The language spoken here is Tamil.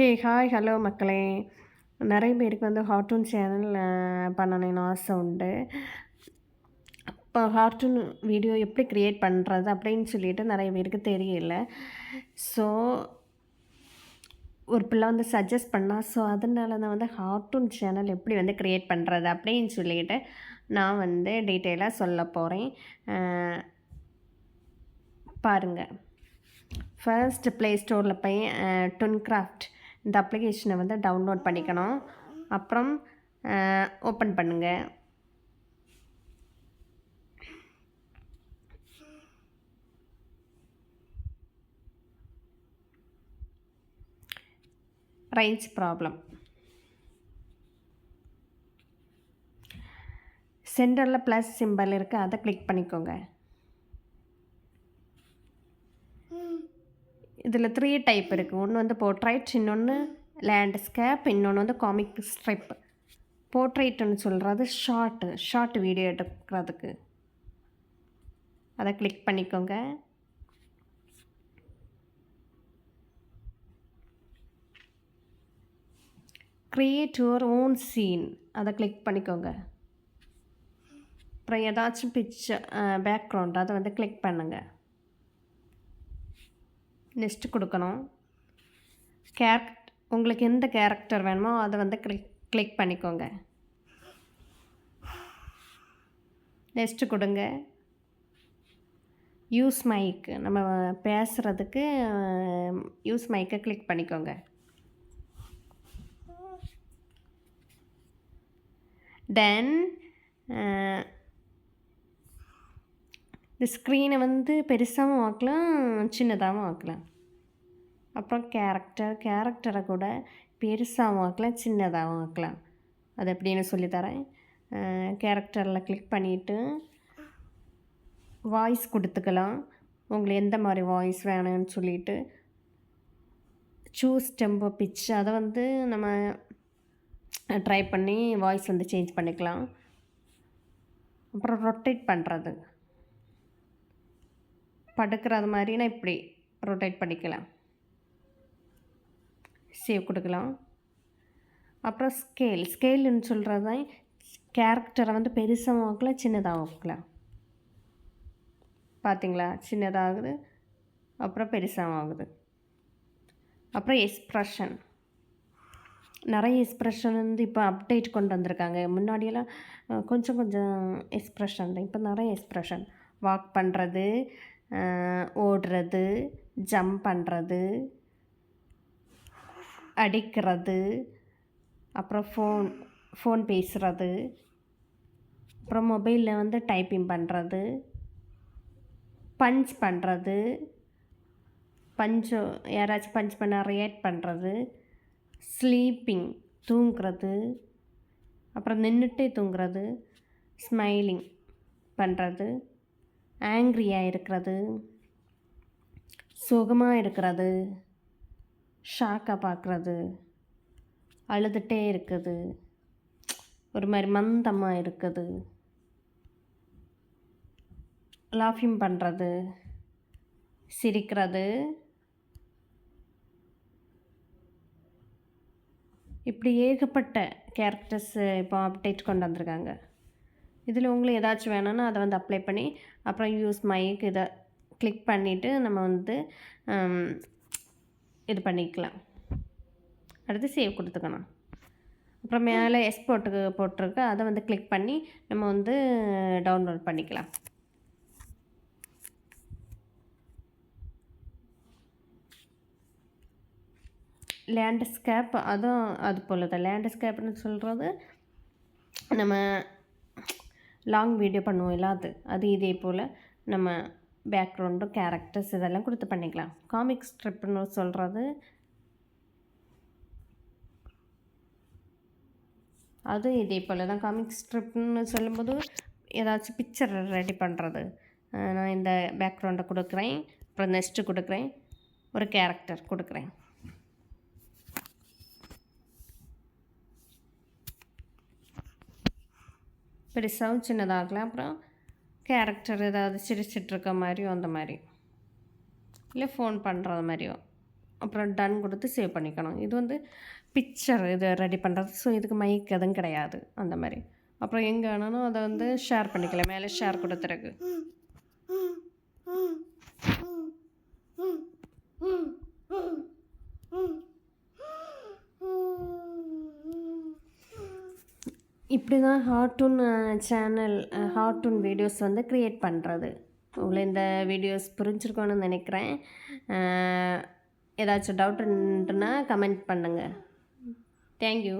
ஹே ஹாய் ஹலோ மக்களே. நிறைய பேருக்கு வந்து கார்ட்டூன் சேனல் பண்ணணும்னு ஆசை உண்டு. இப்போ கார்ட்டூன் வீடியோ எப்படி க்ரியேட் பண்ணுறது அப்படின்னு சொல்லிட்டு நிறைய பேருக்கு தெரியல. ஸோ ஒரு பிள்ளை வந்து சஜஸ்ட் பண்ணால் ஸோ அதனால நான் வந்து கார்ட்டூன் சேனல் எப்படி வந்து க்ரியேட் பண்ணுறது அப்படின்னு சொல்லிட்டு நான் வந்து டீட்டெயிலாக சொல்ல போகிறேன் பாருங்கள் ஃபர்ஸ்ட் ப்ளே ஸ்டோரில் போய் டுன் கிராஃப்ட் இந்த அப்ளிகேஷனை வந்து டவுன்லோட் பண்ணிக்கணும். அப்புறம் ஓப்பன் பண்ணுங்கள் ரைட்ஸ் ப்ராப்ளம் சென்டரில் ப்ளஸ் சிம்பிள் இருக்குது அதை கிளிக் பண்ணிக்கோங்க. இதில் த்ரீ டைப் இருக்குது ஒன்று வந்து போர்ட்ரைட் இன்னொன்று லேண்ட்ஸ்கேப் இன்னொன்று வந்து காமிக் ஸ்ட்ரிப் போர்ட்ரைட்னு சொல்கிறது ஷார்ட்டு ஷார்ட் வீடியோ எடுக்கிறதுக்கு. அதை கிளிக் பண்ணிக்கோங்க. க்ரியேட் யுவர் ஓன் சீன் அதை கிளிக் பண்ணிக்கோங்க. அப்புறம் ஏதாச்சும் பிக்சர் பேக்ரவுண்ட் அதை வந்து கிளிக் பண்ணுங்கள் நெக்ஸ்ட் கொடுக்கணும். கேரக்ட் உங்களுக்கு எந்த கேரக்டர் வேணுமோ அதை வந்து கிளிக் கிளிக் பண்ணிக்கோங்க. நெக்ஸ்ட்டு கொடுங்க. யூஸ் மைக் நம்ம பேசுகிறதுக்கு யூஸ் மைக்கை கிளிக் பண்ணிக்கோங்க. தென் இந்த ஸ்க்ரீனை வந்து பெருசாகவும் ஆக்கலாம் சின்னதாகவும் ஆக்கலாம். அப்புறம் கேரக்டர் கேரக்டரை கூட பெருசாகவும் ஆக்கலாம் சின்னதாகவும் ஆக்கலாம். அது எப்படின்னு சொல்லித்தரேன் கேரக்டரில் கிளிக் பண்ணிவிட்டு வாய்ஸ் கொடுத்துக்கலாம். உங்களுக்கு எந்த மாதிரி வாய்ஸ் வேணும்னு சொல்லிட்டு சூஸ் டெம்போ பிச் அதை வந்து நம்ம ட்ரை பண்ணி வாய்ஸ் வந்து சேஞ்ச் பண்ணிக்கலாம். அப்புறம் ரொட்டேட் பண்ணுறது படுக்கிறது மாதிரினா இப்படி ரொட்டேட் பண்ணிக்கலாம். சேவ் கொடுக்கலாம். அப்புறம் ஸ்கேல் ஸ்கேல்னு சொல்கிறது தான் கேரக்டரை வந்து பெருசாகவும் ஆக்கலாம் சின்னதாக ஆக்கலாம் பார்த்தீங்களா சின்னதாகுது அப்புறம் பெருசாகவும் ஆகுது அப்புறம் எக்ஸ்ப்ரெஷன் நிறைய எக்ஸ்ப்ரெஷன் வந்து இப்போ அப்டேட் கொண்டு வந்திருக்காங்க. முன்னாடியெல்லாம் கொஞ்சம் கொஞ்சம் எக்ஸ்ப்ரெஷன் தான். இப்போ நிறைய எக்ஸ்ப்ரெஷன் வாக் பண்ணுறது ஓடுறது ஜம்ப் பண்ணுறது அடிக்கிறது அப்புறம் ஃபோன் ஃபோன் பேசுகிறது அப்புறம் மொபைலில் வந்து டைப்பிங் பண்ணுறது பஞ்ச் பண்ணுறது பஞ்சோ யாராச்சும் பஞ்ச் பண்ண ரியாக்ட் பண்ணுறது ஸ்லீப்பிங் தூங்குறது அப்புறம் நின்றுட்டே தூங்குறது ஸ்மைலிங் பண்ணுறது ஆங்க்ரியாக இருக்கிறது சுகமாக இருக்கிறது ஷாக்காக பார்க்குறது அழுதுகிட்டே இருக்குது ஒரு மாதிரி மந்தமாக இருக்குது லாஃபிங் பண்ணுறது சிரிக்கிறது. இப்படி ஏகப்பட்ட கேரக்டர்ஸ் இப்போ அப்டேட் கொண்டு வந்திருக்காங்க. இதில் உங்களுக்கு ஏதாச்சும் வேணும்னா அதை வந்து அப்ளை பண்ணி அப்புறம் யூஸ் மைக் இதை கிளிக் பண்ணிவிட்டு நம்ம வந்து இது பண்ணிக்கலாம். அடுத்து சேவ் கொடுத்துக்கணும். அப்புறம் மேலே எக்ஸ்போர்ட்டுக்கு போட்டிருக்கு. அதை வந்து கிளிக் பண்ணி நம்ம வந்து டவுன்லோட் பண்ணிக்கலாம். லேண்ட்ஸ்கேப் அதுவும் அது போல் தான் லேண்ட்ஸ்கேப்னு சொல்கிறது நம்ம லாங் வீடியோ பண்ணுவோம் இல்லாது அது அது இதே போல் நம்ம பேக்ரவுண்டும் கேரக்டர்ஸ் இதெல்லாம் கொடுத்து பண்ணிக்கலாம். காமிக் ஸ்ட்ரிப்னு சொல்கிறது அதுவும் இதே போல் தான். காமிக் ஸ்ட்ரிப்னு சொல்லும்போது ஏதாச்சும் பிக்சர் ரெடி பண்ணுறது நான் இந்த பேக்ரவுண்டை கொடுக்குறேன். அப்புறம் நெக்ஸ்ட்டு கொடுக்குறேன். ஒரு கேரக்டர் கொடுக்குறேன். பெருசாகவும் சின்னதாகலாம் அப்புறம் கேரக்டர் ஏதாவது சிரிச்சிட்ருக்க மாதிரியும் அந்த மாதிரி இல்லை ஃபோன் பண்ணுறது மாதிரியோ அப்புறம் டன் கொடுத்து சேவ் பண்ணிக்கணும் இது வந்து பிக்சர் இது ரெடி பண்ணுறது ஸோ இதுக்கு மைக் எதுவும் கிடையாது அந்த மாதிரி அப்புறம் எங்கே வேணாலும் அதை வந்து ஷேர் பண்ணிக்கலாம் மேலே ஷேர் கொடுத்துருக்கு இப்படி தான் ஹார்ட்டூன் சேனல் ஹார்ட்டூன் வீடியோஸ் வந்து க்ரியேட் பண்ணுறது உங்களை இந்த வீடியோஸ் புரிஞ்சிருக்கோன்னு நினைக்கிறேன். ஏதாச்சும் டவுட் கமெண்ட் பண்ணுங்கள் தேங்க்யூ